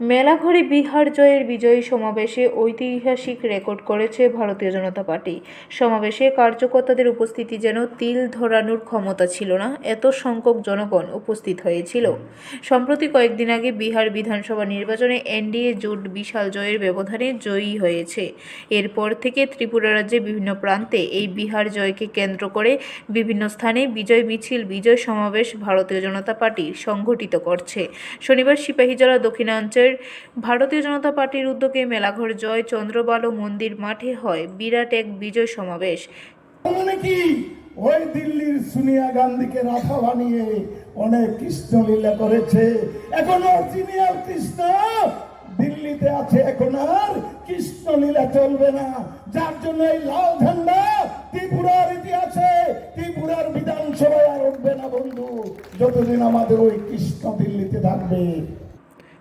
মেলাঘরে বিহার জয়ের বিজয়ী সমাবেশে ঐতিহাসিক রেকর্ড করেছে ভারতীয় জনতা পার্টি। সমাবেশে কার্যকর্তাদের উপস্থিতি যেন তিল ধরানোর ক্ষমতা ছিল না, এত সংখ্যক জনগণ উপস্থিত হয়েছিল। সম্প্রতি কয়েকদিন আগে বিহার বিধানসভা নির্বাচনে এনডিএ জোট বিশাল জয়ের ব্যবধানে জয়ী হয়েছে। এরপর থেকে ত্রিপুরা রাজ্যে বিভিন্ন প্রান্তে এই বিহার জয়কে কেন্দ্র করে বিভিন্ন স্থানে বিজয় মিছিল, বিজয় সমাবেশ ভারতীয় জনতা পার্টি সংঘটিত করছে। শনিবার সিপাহীজলা দক্ষিণাঞ্চলের ভারতীয় জনতা পার্টির উদ্যোগে মেলাঘর জয় চন্দ্রবালু মন্দির মাঠে হয়। বিরাট এক বিজয় সমাবেশ। ওই দিল্লির সোনিয়া গান্ধীকে রাধা বানিয়ে অনেক কৃষ্ণলীলা করেছে। এখন অরিজিনাল কৃষ্ণ, দিল্লিতে আছে এখন আর কৃষ্ণলীলা চলবে না। যার জন্য এই লাল ঝান্ডা ত্রিপুরার ইতিহাসে, ত্রিপুরার বিধানসভায় আর উঠবে না বন্ধু। যতদিন আমাদের ওই কৃষ্ণ দিল্লিতে থাকবে।